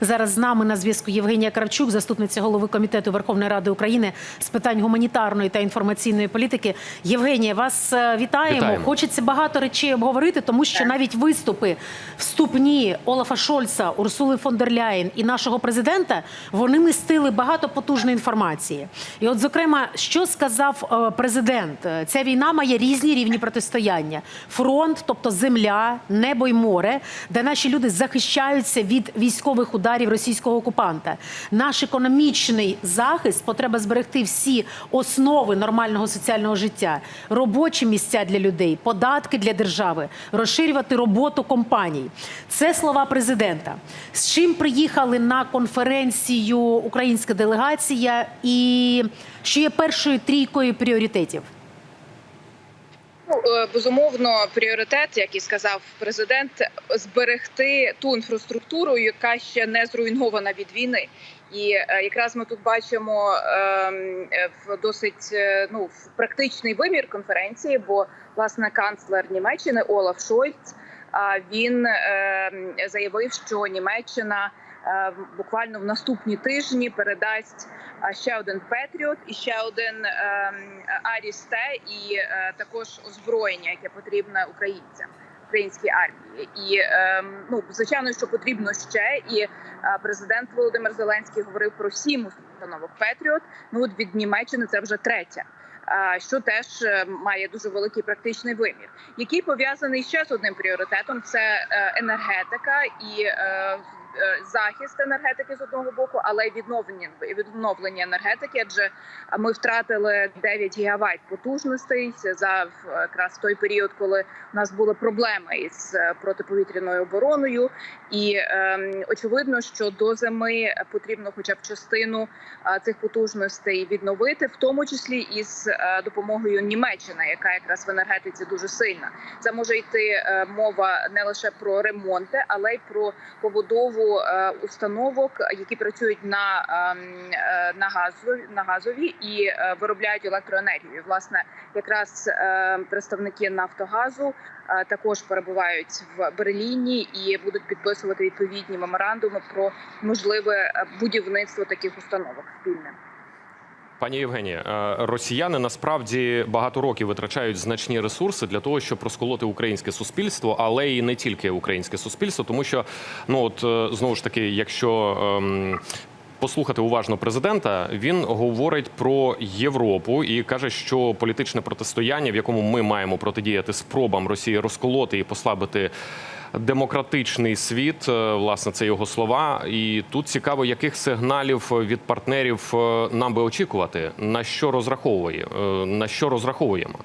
Зараз з нами на зв'язку Євгенія Кравчук, заступниця голови комітету Верховної Ради України з питань гуманітарної та інформаційної політики. Євгенія, вас е, вітаємо. Вітаємо. Хочеться багато речей обговорити, тому що навіть виступи вступні Олафа Шольца, Урсули фон дер Ляєн і нашого президента вони містили багато потужної інформації. І, от, зокрема, що сказав е, президент? Е, Ця війна має різні рівні протистояння: фронт, тобто земля, небо й море, де наші люди захищаються від військових ударів російського окупанта. Наш економічний захист, потреба зберегти всі основи нормального соціального життя, робочі місця для людей, податки для держави, розширювати роботу компаній. Це слова президента. З чим приїхали на конференцію українська делегація, і що є першою трійкою пріоритетів? Е, безумовно, пріоритет, як і сказав президент, зберегти ту інфраструктуру, яка ще не зруйнована від війни. І е, якраз ми тут бачимо ем, в досить е, ну практичний вимір конференції, бо власне канцлер Німеччини Олаф Шольц. Він ем, заявив, що Німеччина буквально в наступні тижні передасть ще один Петріот і ще один ем, Арісте, і е, також озброєння, яке потрібне українцям, українській армії. І ем, ну звичайно, що потрібно ще. І е, президент Володимир Зеленський говорив про сім установок Петріот. Ну от від Німеччини це вже третя. Що теж е, має дуже великий практичний вимір, який пов'язаний ще з одним пріоритетом: це е, енергетика і е, е, захист енергетики з одного боку, але й відновлення відновлення енергетики. Адже ми втратили 9 гігавайт потужностей за якраз той період, коли у нас були проблеми із е, протиповітряною обороною, і ем, очевидно, що до зими потрібно, хоча б частину е, цих потужностей відновити, в тому числі із е, допомогою Німеччини, яка якраз в енергетиці дуже сильна. Це може йти е, мова не лише про ремонти, але й про побудову е, установок, які працюють на, ем, е, на газові на газові і е, виробляють електроенергію. Власне, якраз е, представники Нафтогазу е, також перебувають в Берліні і будуть підписувати відповідні меморандуми про можливе е, будівництво таких установок спільне. Пані Євгенія, е, росіяни насправді багато років витрачають значні ресурси для того, щоб розколоти українське суспільство, але і не тільки українське суспільство, тому що ну от е, знову ж таки, якщо ем, Послухати уважно президента, він говорить про Європу і каже, що політичне протистояння, в якому ми маємо протидіяти спробам Росії розколоти і послабити демократичний світ, е, власне, це його слова. І тут цікаво, яких сигналів від партнерів е, нам би очікувати, на що розраховує, е, на що розраховуємо.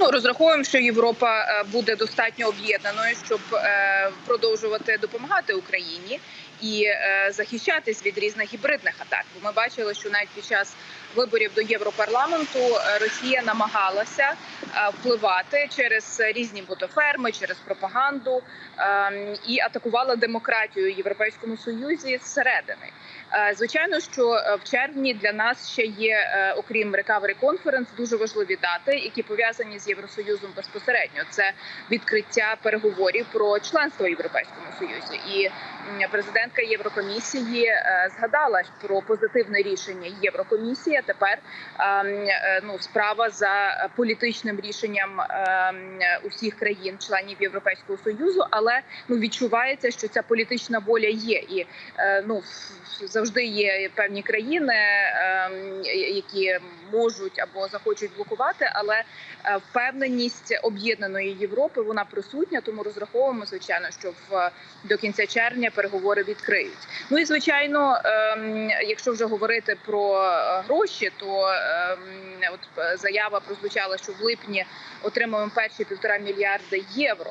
Ну розраховуємо, що Європа буде достатньо об'єднаною, щоб продовжувати допомагати Україні і захищатись від різних гібридних атак. Ми бачили, що навіть під час виборів до Європарламенту е, Росія намагалася е, впливати через різні ботоферми, через пропаганду е, і атакувала демократію Європейському Союзі зсередини. Е, Звичайно, що в червні для нас ще є, окрім Recovery Conference, дуже важливі дати, які пов'язані з Євросоюзом безпосередньо. Це відкриття переговорів про членство в Європейському Союзі, і президентка Єврокомісії е, згадала про позитивне рішення Єврокомісії. Тепер ем, е, ну справа за політичним рішенням ем, усіх країн-членів Європейського союзу, але ну відчувається, що ця політична воля є, і е, ну завжди є певні країни, ем, які можуть або захочуть блокувати, але е, впевненість об'єднаної Європи вона присутня. Тому розраховуємо звичайно, що в до кінця червня переговори відкриють. Ну і звичайно, ем, якщо вже говорити про е, гроші, то ем, от е, заява прозвучала, що в липні отримаємо перші півтора мільярда євро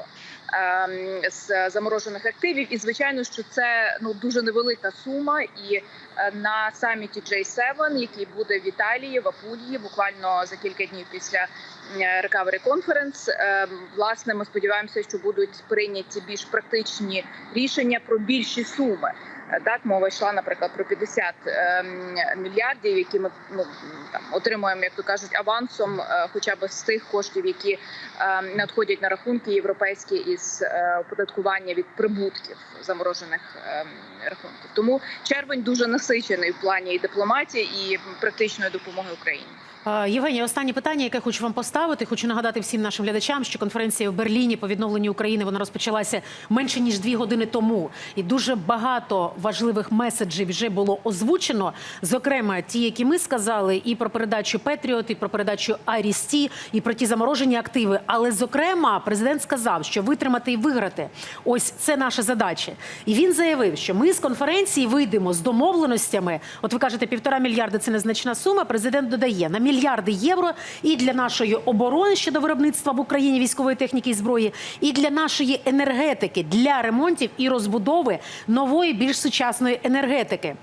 ем, з заморожених активів. І звичайно, що це ну дуже невелика сума. І на саміті J7, який буде в Італії, в Апулії, буквально за кілька днів після Recovery Conference, е, власне, ми сподіваємося, що будуть прийняті більш практичні рішення про більші суми. Так, мова йшла, наприклад, про 50 ем, мільярдів, які ми ну там отримуємо, як то кажуть, авансом, е, хоча б з тих коштів, які ем, надходять на рахунки європейські із е, оподаткування від прибутків заморожених ем, рахунків. Тому червень дуже насичений в плані і дипломатії і практичної допомоги Україні. Євгенія, останнє питання, яке хочу вам поставити. Хочу нагадати всім нашим глядачам, що конференція в Берліні по відновленню України вона розпочалася менше ніж дві години тому, і дуже багато важливих меседжів вже було озвучено. Зокрема, ті, які ми сказали, і про передачу Петріот, і про передачу Арісті, і про ті заморожені активи. Але зокрема, президент сказав, що витримати і виграти ось це наша задача. І він заявив, що ми з конференції вийдемо з домовленостями. От ви кажете, півтора мільярда це незначна сума. Президент додає на мільярди євро і для нашої оборони щодо виробництва в Україні військової техніки і зброї, і для нашої енергетики, для ремонтів і розбудови нової, більш сучасної енергетики.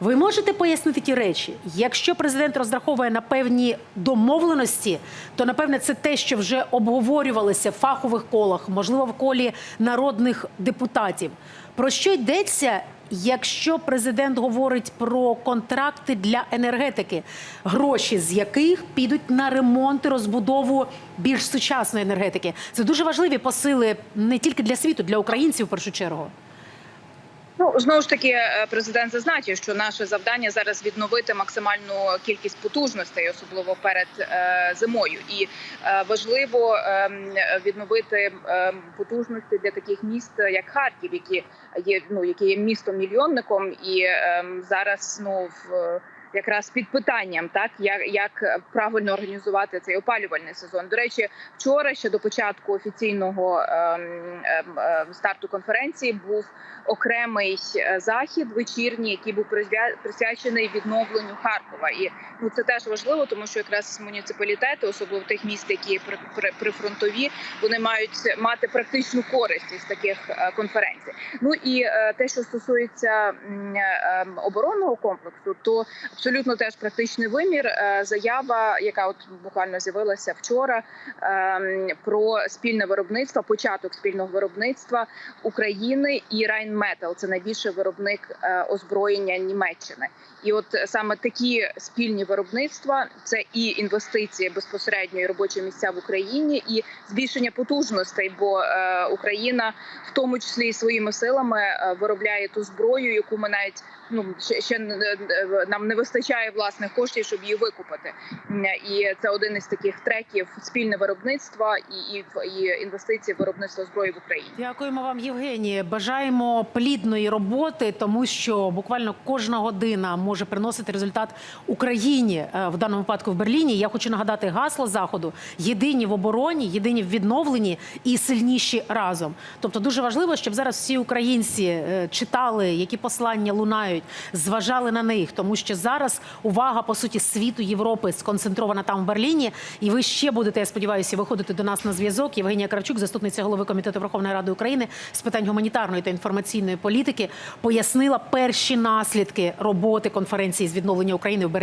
Ви можете пояснити ті речі? Якщо президент розраховує на певні домовленості, то напевне це те, що вже обговорювалося в фахових колах, можливо, в колі народних депутатів. Про що йдеться? Якщо президент говорить про контракти для енергетики, гроші з яких підуть на ремонт і розбудову більш сучасної енергетики, це дуже важливі посили не тільки для світу, для українців в першу чергу. Знову ж таки, е, президент зазначив, що наше завдання зараз відновити максимальну кількість потужностей, особливо перед е, зимою, і е, важливо е, відновити е, потужності для таких міст, як Харків, які є ну які є містом мільйонником, і е, зараз ну в. Якраз під питанням, так як, як правильно організувати цей опалювальний сезон. До речі, вчора ще до початку офіційного ем, ем, ем, старту конференції був окремий е, захід вечірній, який був присвячений відновленню Харкова. І ну це теж важливо, тому що якраз муніципалітети, особливо тих міст, які при, при, прифронтові, вони мають мати практичну користь із таких е, конференцій. Ну і е, те, що стосується ем, оборонного комплексу, то абсолютно теж практичний вимір. Заява, яка от буквально з'явилася вчора, ем, про спільне виробництво, початок спільного виробництва України і Rheinmetall – це найбільший виробник е, озброєння Німеччини. І от саме такі спільні виробництва це і інвестиції безпосередньо і робочі місця в Україні, і збільшення потужностей, бо е, Україна в тому числі і своїми силами е, виробляє ту зброю, яку ми навіть ну ще, е, е, нам не вистачає власних коштів, щоб її викупити. І це один із таких треків спільне виробництво і, і, і інвестиції в виробництво зброї в Україні. Дякуємо вам, Євгенії. Бажаємо плідної роботи, тому що буквально кожна година може приносити результат Україні е, в даному випадку в Берліні. Я хочу нагадати гасло заходу: єдині в обороні, єдині в відновленні і сильніші разом. Тобто, дуже важливо, щоб зараз всі українці читали, які послання лунають, зважали на них, тому що зараз увага по суті світу Європи сконцентрована там в Берліні. І ви ще будете, я сподіваюся, виходити до нас на зв'язок. Євгенія Кравчук, заступниця голови комітету Верховної Ради України з питань гуманітарної та інформаційної політики, пояснила перші наслідки роботи конференції з відновлення України в Берліні.